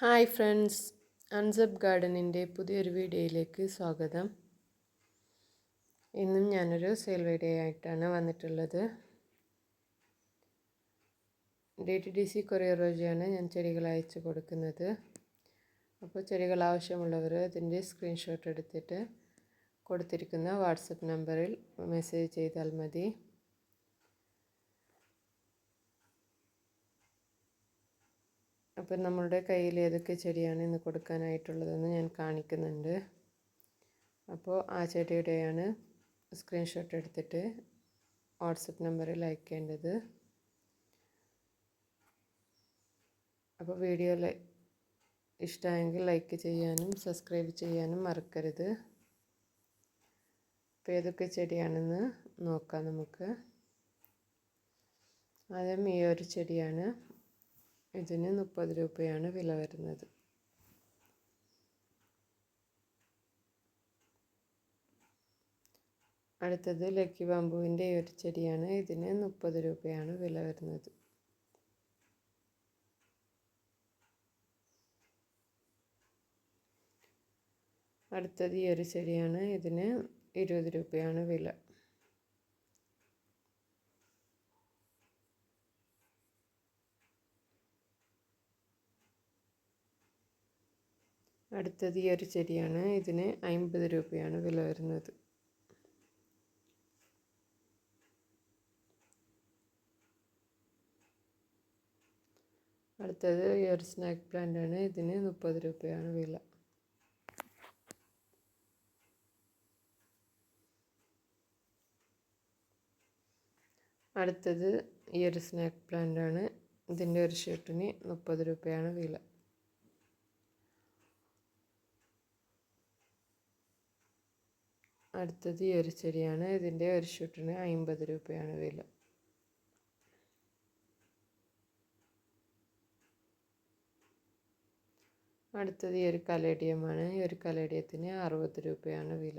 Hi friends unsub ഗാർഡനിന്റെ പുതിയൊരു വീഡിയോയിലേക്ക് സ്വാഗതം. ഇന്നും ഞാനൊരു സെയിൽ വീഡിയോ ആയിട്ടാണ് വന്നിട്ടുള്ളത്. D T D C courier വഴിയാണ് ഞാൻ ചെടികൾ അയച്ചു കൊടുക്കുന്നത്. അപ്പോൾ ചെടികൾ ആവശ്യമുള്ളവർ അതിന്റെ സ്ക്രീൻഷോട്ട് എടുത്തിട്ട് കൊടുത്തിരിക്കുന്ന വാട്സപ്പ് നമ്പറിൽ മെസ്സേജ് ചെയ്താൽ മതി. അപ്പം നമ്മളുടെ കയ്യിൽ ഏതൊക്കെ ചെടിയാണ് ഇന്ന് കൊടുക്കാനായിട്ടുള്ളതെന്ന് ഞാൻ കാണിക്കുന്നുണ്ട്. അപ്പോൾ ആ ചെടിയുടെയാണ് സ്ക്രീൻഷോട്ട് എടുത്തിട്ട് വാട്സപ്പ് നമ്പറിൽ അയക്കേണ്ടത്. അപ്പോൾ വീഡിയോ ഇഷ്ടമായെങ്കിൽ ലൈക്ക് ചെയ്യാനും സബ്സ്ക്രൈബ് ചെയ്യാനും മറക്കരുത്. അപ്പോൾ ഏതൊക്കെ ചെടിയാണെന്ന് നോക്കാം നമുക്ക്. ആദ്യം ഈ ഒരു ചെടിയാണ് ഇതിന് മുപ്പത് രൂപയാണ് വില വരുന്നത്. അടുത്തത് ലക്കി ബാമ്പുവിന്റെ ഒരു ചെടിയാണ്. ഇതിന് മുപ്പത് രൂപയാണ് വില വരുന്നത്. അടുത്തത് ഈ ഒരു ചെടിയാണ്. ഇതിന് ഇരുപത് രൂപയാണ് വില. അടുത്തത് ഈ ഒരു ചെടിയാണ്. ഇതിന് അമ്പത് രൂപയാണ് വില വരുന്നത്. അടുത്തത് ഈ ഒരു സ്നാക്ക് പ്ലാന്റ് ആണ്. ഇതിന് മുപ്പത് രൂപയാണ് വില. അടുത്തത് ഈ ഒരു സ്നാക്ക് പ്ലാന്റ് ആണ്. ഇതിന്റെ ഒരു ഷർട്ടിന് മുപ്പത് രൂപയാണ് വില. അടുത്തത് ഈ ഒരു ചെടിയാണ്. ഇതിന്റെ ഒരു ഷൂട്ടിന് അമ്പത് രൂപയാണ് വില. അടുത്തത് ഈ ഒരു കലേഡിയമാണ്. ഈ ഒരു കലേഡിയത്തിന് അറുപത് രൂപയാണ് വില.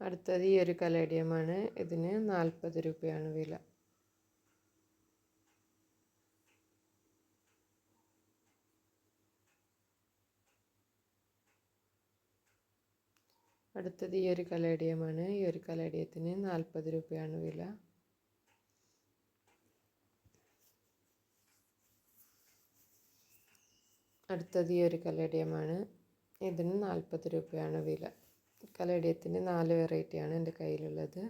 അടുത്തത് ഈ ഒരു കലേഡിയമാണ്. ഇതിന് നാൽപ്പത് രൂപയാണ് വില. അടുത്തത് ഈ ഒരു കലേഡിയമാണ് ഈ ഒരു കലേഡിയത്തിന് നാൽപ്പത് രൂപയാണ് വില. അടുത്തത് ഈ ഒരു കലേഡിയമാണ് ഇതിന് നാൽപ്പത് രൂപയാണ് വില. കലേഡിയത്തിന് നാല് വെറൈറ്റിയാണ് എന്റെ കയ്യിലുള്ളത്.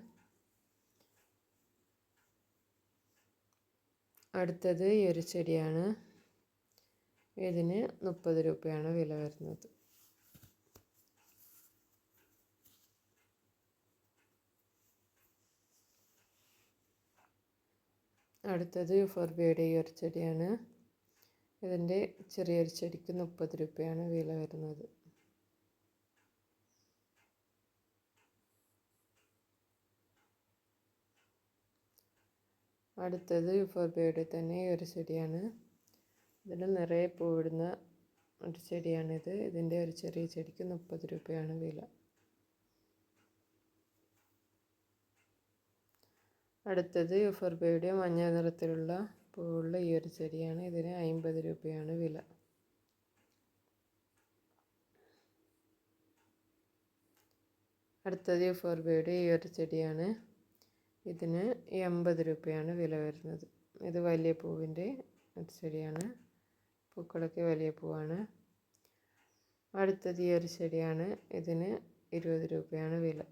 അടുത്തത് ഈ ഒരു ചെടിയാണ്. ഇതിന് മുപ്പത് രൂപയാണ് വില വരുന്നത്. അടുത്തത് ഫോർബിയുടെ ഈ ഒരു ചെടിയാണ്. ഇതിന്റെ ചെറിയൊരു ചെടിക്ക് മുപ്പത് രൂപയാണ് വില വരുന്നത്. അടുത്തത് ഫോർബിയുടെ തന്നെ ഒരു ചെടിയാണ്. ഇതിൽ നിറയെ പൂവിടുന്ന ഒരു ചെടിയാണിത്. ഇതിന്റെ ഒരു ചെറിയ ചെടിക്ക് മുപ്പത് രൂപയാണ് വില. അടുത്തത് യുഫർബയുടെ മഞ്ഞ നിറത്തിലുള്ള പൂവുള്ള ഈ ഒരു ചെടിയാണ്. ഇതിന് അമ്പത് രൂപയാണ് വില. അടുത്തത് യുഫോർബയുടെ ഈ ഒരു ചെടിയാണ്. ഇതിന് എൺപത് രൂപയാണ് വില വരുന്നത്. ഇത് വലിയ പൂവിന്റെ ചെടിയാണ്. പൂക്കളൊക്കെ വലിയ പൂവാണ്. അടുത്തത് ഈ ഒരു ചെടിയാണ്. ഇതിന് ഇരുപത് രൂപയാണ് വില.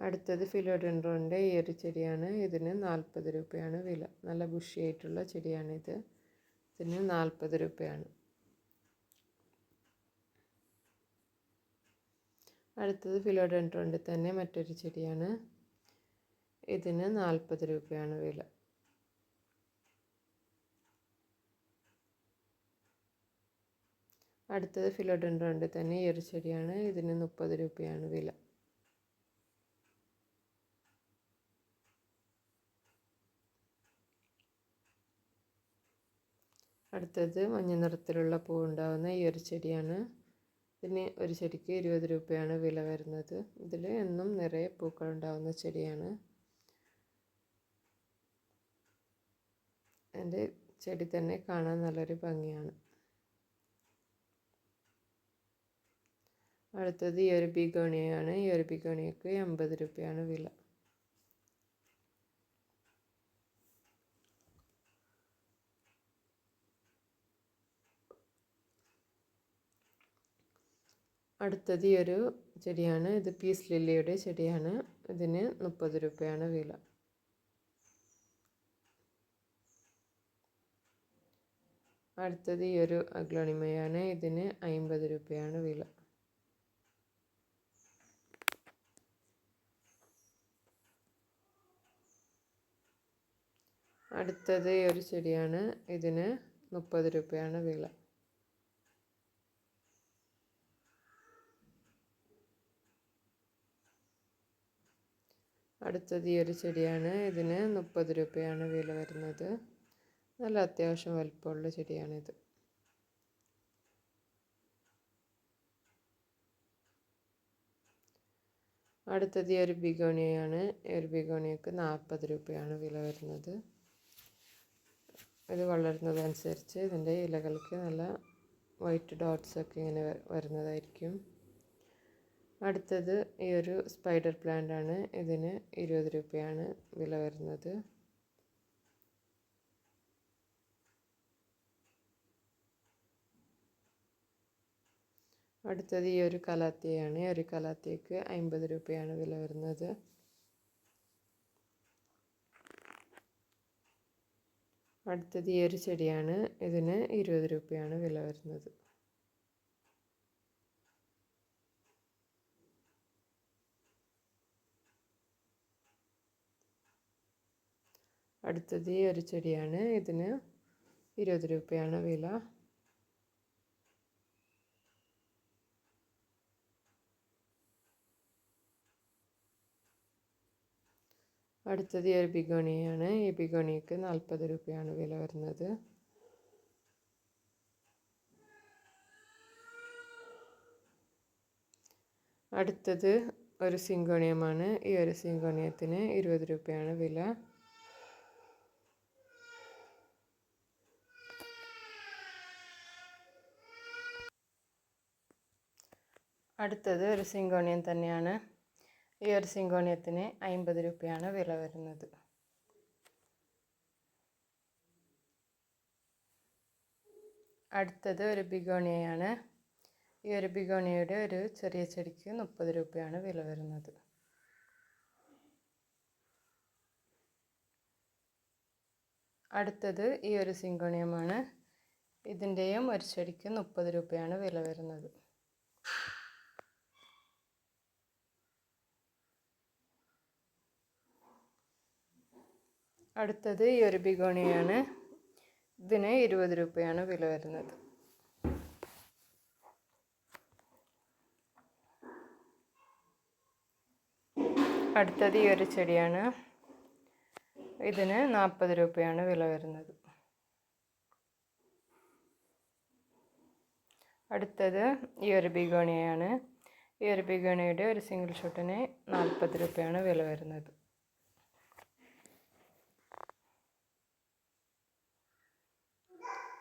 അടുത്തത് ഫിലോഡെൻഡ്രോന്റെ ഈ ഒരു ചെടിയാണ്. ഇതിന് നാൽപ്പത് രൂപയാണ് വില. നല്ല ബുഷിയായിട്ടുള്ള ചെടിയാണിത്. ഇതിന് നാൽപ്പത് രൂപയാണ്. അടുത്തത് ഫിലോഡെൻഡ്രോന്റെ തന്നെ മറ്റൊരു ചെടിയാണ്. ഇതിന് നാൽപ്പത് രൂപയാണ് വില. അടുത്തത് ഫിലോഡെൻഡ്രോന്റെ തന്നെ ഈ ഒരു ചെടിയാണ്. ഇതിന് മുപ്പത് രൂപയാണ് വില. അടുത്തത് മഞ്ഞ നിറത്തിലുള്ള പൂവുണ്ടാകുന്ന ഈ ഒരു ചെടിയാണ്. ഇതിന് ഒരു ചെടിക്ക് ഇരുപത് രൂപയാണ് വില വരുന്നത്. ഇതിൽ എന്നും നിറയെ പൂക്കൾ ഉണ്ടാകുന്ന ചെടിയാണ്. എന്റെ ചെടി തന്നെ കാണാൻ നല്ലൊരു ഭംഗിയാണ്. അടുത്തത് ഈ ഒരു ബിഗോണിയാണ് ഈ ഒരു ബിഗോണിയക്ക് എൺപത് രൂപയാണ് വില. അടുത്തത് ഈ ഒരു ചെടിയാണ്. ഇത് പീസ് ലില്ലിയുടെ ചെടിയാണ്. ഇതിന് മുപ്പത് രൂപയാണ് വില. അടുത്തത് ഈ ഒരു അഗ്ലണിമയാണ്. ഇതിന് അമ്പത് രൂപയാണ് വില. അടുത്തത് ഈ ഒരു ചെടിയാണ്. ഇതിന് മുപ്പത് രൂപയാണ് വില. അടുത്തത് ഈ ഒരു ചെടിയാണ്. ഇതിന് മുപ്പത് രൂപയാണ് വില വരുന്നത്. നല്ല അത്യാവശ്യം വലുപ്പമുള്ള ചെടിയാണിത്. അടുത്തത് ഈ ഒരു ബിഗോണിയാണ് ഈ ഒരു ബിഗോണിയക്ക് നാൽപ്പത് രൂപയാണ് വില വരുന്നത്. ഇത് വളരുന്നതനുസരിച്ച് ഇതിന്റെ ഇലകൾക്ക് നല്ല വൈറ്റ് ഡോട്ട്സൊക്കെ ഇങ്ങനെ വരുന്നതായിരിക്കും. അടുത്തത് ഈ ഒരു സ്പൈഡർ പ്ലാന്റ് ആണ്. ഇതിന് ഇരുപത് രൂപയാണ് വില വരുന്നത്. അടുത്തത് ഈ ഒരു കലാത്തിയാണ്. ഈ ഒരു കലാത്തിക്ക് അമ്പത് രൂപയാണ് വില വരുന്നത്. അടുത്തത് ഈ ഒരു ചെടിയാണ്. ഇതിന് ഇരുപത് രൂപയാണ് വില വരുന്നത്. അടുത്തത് ഈ ഒരു ചെടിയാണ്. ഇതിന് ഇരുപത് രൂപയാണ് വില. അടുത്തത് ഈ ഒരു ബിഗോണിയാണ്. ഈ ബിഗോണിക്ക് നാൽപ്പത് രൂപയാണ് വില വരുന്നത്. അടുത്തത് ഒരു സിങ്കോണിയമാണ്. ഈ ഒരു സിങ്കോണിയത്തിന് ഇരുപത് രൂപയാണ് വില. അടുത്തത് ഒരു സിങ്കോണിയം തന്നെയാണ്. ഈ ഒരു സിങ്കോണിയത്തിന് അമ്പത് രൂപയാണ് വില വരുന്നത്. അടുത്തത് ഒരു ബിഗോണിയയാണ്. ഈ ഒരു ബിഗോണിയയുടെ ഒരു ചെറിയ ചെടിക്ക് മുപ്പത് രൂപയാണ് വില വരുന്നത്. അടുത്തത് ഈ ഒരു സിങ്കോണിയമാണ്. ഇതിന്റെയും ഒരു ചെടിക്ക് മുപ്പത് രൂപയാണ് വില വരുന്നത്. അടുത്തത് ഈ ഒരു ബിഗോണിയാണ്. ഇതിന് ഇരുപത് രൂപയാണ് വില വരുന്നത്. അടുത്തത് ഈ ഒരു ചെടിയാണ്. ഇതിന് നാൽപ്പത് രൂപയാണ് വില വരുന്നത്. അടുത്തത് ഈ ഒരു ബിഗോണിയാണ്. ഈ ഒരു ബിഗോണിയുടെ ഒരു സിംഗിൾ ഷോട്ടിന് നാൽപ്പത് രൂപയാണ് വില വരുന്നത്.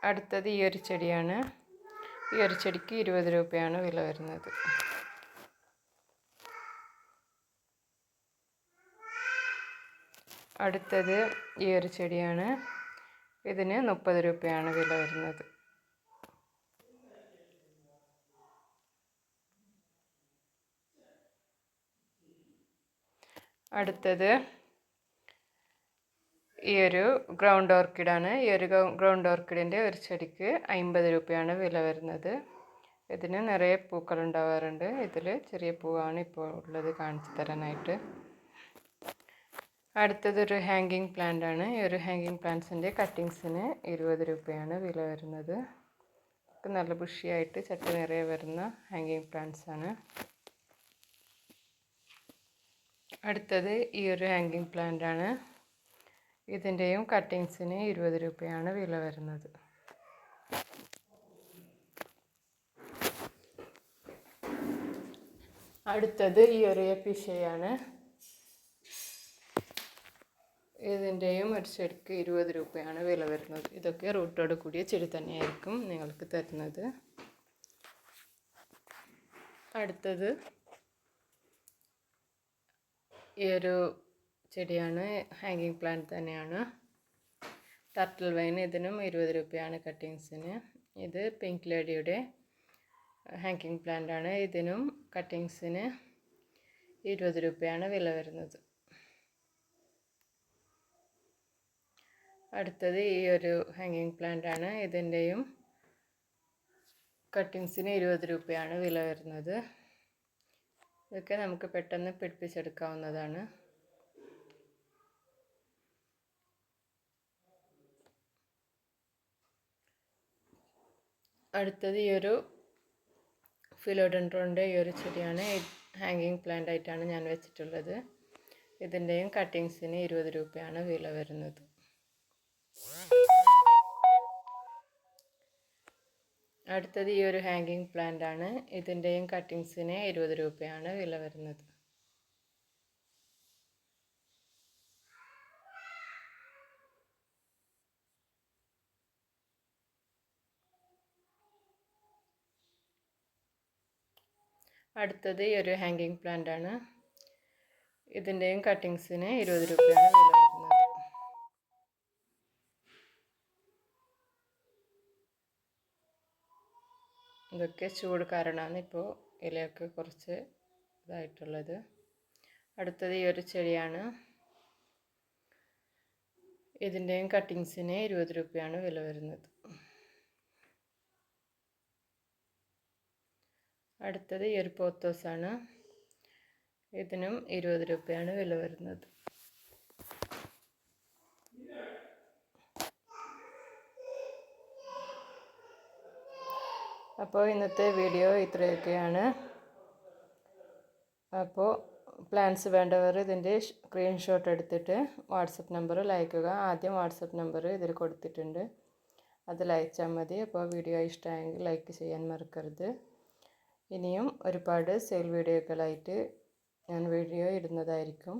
അടുത്തത് ഈ ഒരു ചെടിയാണ്. ഈ ഒരു ചെടിക്ക് ഇരുപത് രൂപയാണ് വില വരുന്നത്. അടുത്തത് ഈ ഒരു ചെടിയാണ്. ഇതിന് മുപ്പത് രൂപയാണ് വില വരുന്നത്. അടുത്തത് ഈ ഒരു ഗ്രൗണ്ട് ഓർക്കിഡാണ് ഈ ഒരു ഗ്രൗണ്ട് ഓർക്കിഡിന്റെ ഒരു ചെടിക്ക് അമ്പത് രൂപയാണ് വില വരുന്നത്. ഇതിന് നിറയെ പൂക്കൾ ഉണ്ടാവാറുണ്ട്. ഇതിൽ ചെറിയ പൂവാണ് ഇപ്പോൾ ഉള്ളത് കാണിച്ചു തരാനായിട്ട്. അടുത്തതൊരു ഹാങ്കിങ് പ്ലാന്റ് ആണ്. ഈ ഒരു ഹാങ്കിങ് പ്ലാന്റ്സിന്റെ കട്ടിങ്സിന് ഇരുപത് രൂപയാണ് വില വരുന്നത്. നല്ല ബുഷിയായിട്ട് ചട്ടി നിറയെ വരുന്ന ഹാങ്കിങ് പ്ലാന്റ്സ് ആണ്. അടുത്തത് ഈ ഒരു ഹാങ്കിങ് പ്ലാന്റ് ആണ്. ഇതിന്റെയും കട്ടിങ്സിന് ഇരുപത് രൂപയാണ് വില വരുന്നത്. അടുത്തത് ഈ ഒരു പിഷയാണ് ഇതിന്റെയും ഒരു ചെടിക്ക് ഇരുപത് രൂപയാണ് വില വരുന്നത്. ഇതൊക്കെ റൂട്ടോട് കൂടിയ ചെടി തന്നെയായിരിക്കും നിങ്ങൾക്ക് തരുന്നത്. അടുത്തത് ഈ ഒരു ചെടിയാണ് ഹാങ്ങിങ് പ്ലാന്റ് തന്നെയാണ്. ടർട്ടിൽ വൈൻ ഇതിനും ഇരുപത് രൂപയാണ് കട്ടിങ്സിന് ഇത് പിങ്ക് ലേഡിയുടെ ഹാങ്കിങ് പ്ലാന്റ് ആണ്. ഇതിനും കട്ടിങ്സിന് ഇരുപത് രൂപയാണ് വില വരുന്നത്. അടുത്തത് ഈ ഒരു ഹാങ്ങിങ് പ്ലാന്റ് ആണ്. ഇതിന്റെയും കട്ടിങ്സിന് ഇരുപത് രൂപയാണ് വില വരുന്നത്. ഇതൊക്കെ നമുക്ക് പെട്ടെന്ന് പിടിപ്പിച്ചെടുക്കാവുന്നതാണ്. അടുത്തത് ഈ ഒരു ഫിലോഡൻഡ്രോണിന്റെ ഈ ഒരു ചെടിയാണ്. ഹാങ്ങിങ് പ്ലാന്റ് ആയിട്ടാണ് ഞാൻ വെച്ചിട്ടുള്ളത്. ഇതിന്റെയും കട്ടിങ്സിന് ഇരുപത് രൂപയാണ് വില വരുന്നത്. അടുത്തത് ഈ ഒരു ഹാങ്ങിങ് പ്ലാന്റ് ആണ്. ഇതിന്റെയും കട്ടിങ്സിന് ഇരുപത് രൂപയാണ് വില വരുന്നത്. അടുത്തത് ഈ ഒരു ഹാങ്ങിങ് പ്ലാന്റ് ആണ്. ഇതിന്റെയും കട്ടിങ്സിന് ഇരുപത് രൂപയാണ് വില വരുന്നത്. ഇതൊക്കെ ചൂട് കാരണമാണ് ഇപ്പോൾ ഇലയൊക്കെ കുറച്ച് ഇതായിട്ടുള്ളത്. അടുത്തത് ഈ ഒരു ചെടിയാണ്. ഇതിന്റെയും കട്ടിങ്സിന് ഇരുപത് രൂപയാണ് വില വരുന്നത്. അടുത്തത് ഈ ഒരു പോത്തോസാണ്. ഇതിനും ഇരുപത് രൂപയാണ് വില വരുന്നത്. അപ്പോൾ ഇന്നത്തെ വീഡിയോ ഇത്രയൊക്കെയാണ്. അപ്പോൾ പ്ലാൻസ് വേണ്ടവർ ഇതിന്റെ സ്ക്രീൻഷോട്ട് എടുത്തിട്ട് വാട്സപ്പ് നമ്പർ ലൈക്കുക ആദ്യം വാട്സപ്പ് നമ്പർ ഇതിൽ കൊടുത്തിട്ടുണ്ട്. അത് അയച്ചാൽ മതി. അപ്പോൾ വീഡിയോ ഇഷ്ടമായെങ്കിൽ ലൈക്ക് ചെയ്യാൻ മറക്കരുത്. ഇനിയും ഒരുപാട് സെയിൽ വീഡിയോകളായിട്ട് ഞാൻ വീഡിയോ ഇടുന്നതായിരിക്കും.